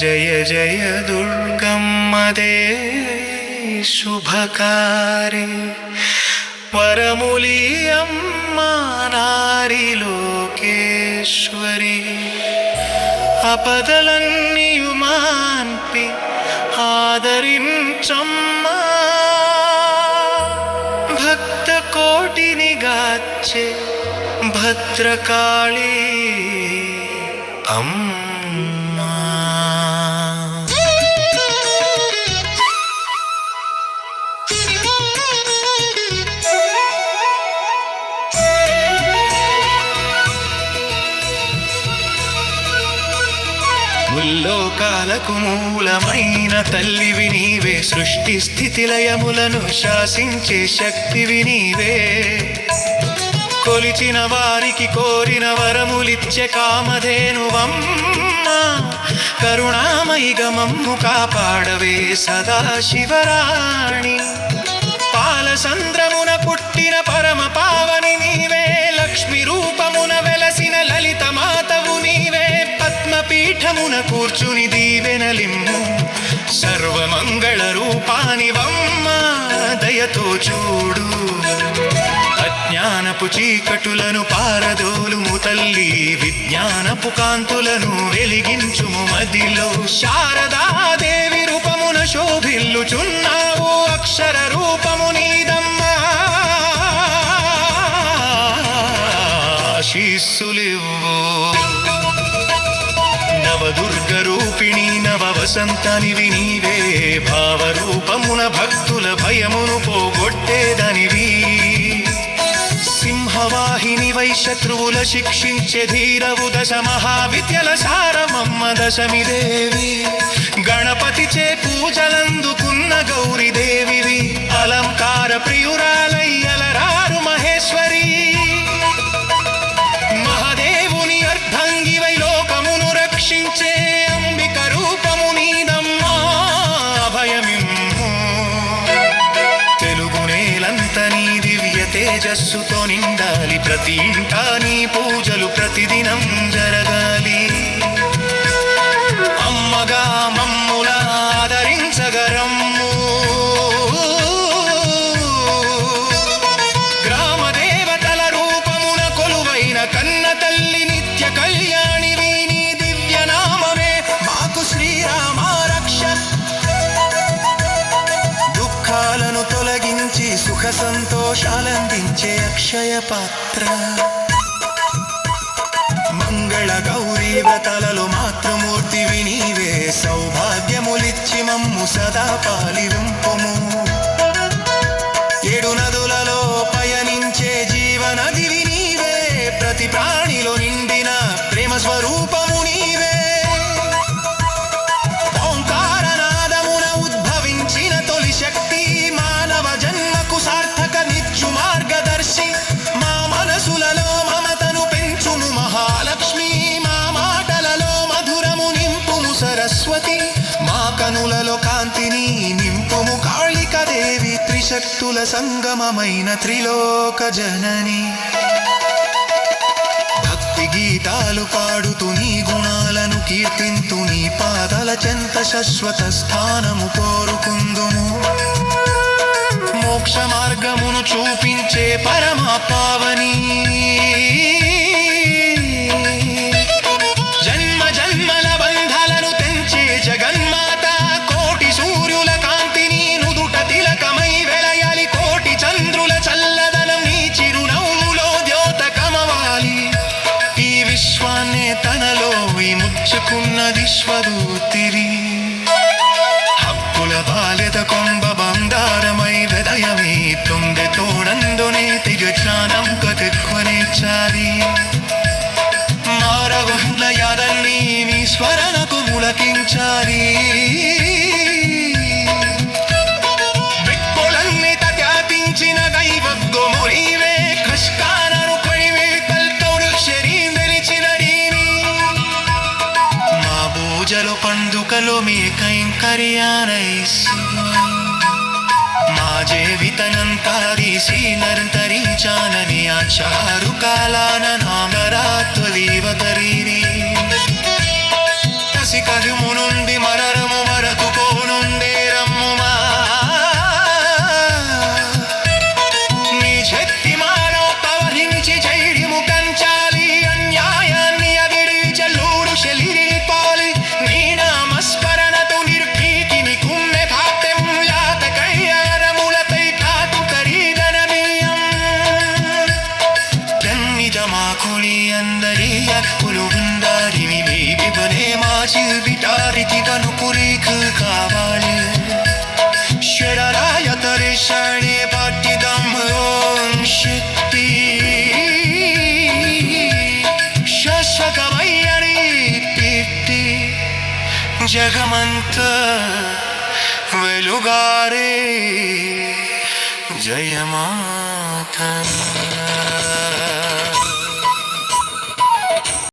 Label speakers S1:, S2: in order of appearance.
S1: जय जय दुर्गम्मदे शुभकारे परमुलीयम्मा नारिलोकेश्वरी अपदलन्नियुमान्पि आदरिञ्चम्मा भक्तकोटिनिगाच्चे भद्रकाळी अम् ముల్లోకాలకు మూలమైన తల్లివి నీవే. సృష్టి స్థితి లయములను శాసించే శక్తివి నీవే. కొలిచిన వారికి కోరిన వరములిచ్చే కామధేనువమ్మ. కరుణామయి గమమ్ము కాపాడవే సదా శివరాణి పాలసంద్రమున పుట్టిన పరమ పావని పద్మపీఠమున కూర్చుని దీవెనలిమ్ము సర్వమంగళ రూపానివమ్మ దయతో చూడు. అజ్ఞానపు చీకటులను పారదోలుము తల్లి. విజ్ఞానపు కాంతులను వెలిగించుము మదిలో. శారదాదేవి రూపమున శోభిల్లుచున్నావు అక్షర రూపము నీదమ్మా. ఆశీస్సులివ్వు వసంతనివి నీవే భావరూపమున భక్తుల భయమును పోగొట్టేదనివి. సింహవాహిని వై శత్రువుల శిక్షించే ధీరవు దశ మహావిద్యల సారమమ్మ దశమి దేవి. గణపతి చే పూజలందుకున్న గౌరి దేవివి. అలంకార ప్రియురాలయ్యలరారు మహేశ్వరి. మహాదేవుని అర్ధంగివై లోకమును రక్షించే ప్రతి ఇంటా నీ పూజలు ప్రతిదినం జరగా. సుఖ సంతోషాలందించే అక్షయ పాత్ర. మంగళ గౌరీ వ్రతాలలో మాతృమూర్తివి నీవే సౌభాగ్యములిచ్చి మమ్ము సదా పాలివింపుము శక్తుల సంగమమైన త్రిలోక జనని. భక్తి గీతాలు పాడుతూ నీ గుణాలను కీర్తింతు నీ పాదల చెంత శాశ్వత స్థానము కోరుకుందుము మోక్ష మార్గమును చూపించే పరమ పావని విశ్వాన్ని తనలో విముచ్చుకున్న విశ్వదూతిరి హక్కుల బాలెత కొంబ బంగారమై హృదయమే తొంగె తోడందునే తిగ జ్ఞానం కతుక్కునే చారి మారవ హృదయాలన్నీ నీ స్మరణకు ములకించాలి. మీ కైంకర్యానైసి మా జీవితనంతారీసి నరంతరించానని ఆచారు కాలాన నామరాత్వలీవ 비타리티가 누구리 그 가발이 쉐라라 야타리 샤니 바티다 무언 시티 샤샤가 마이아리 삐띠 자가만타 웰루가리 जय माता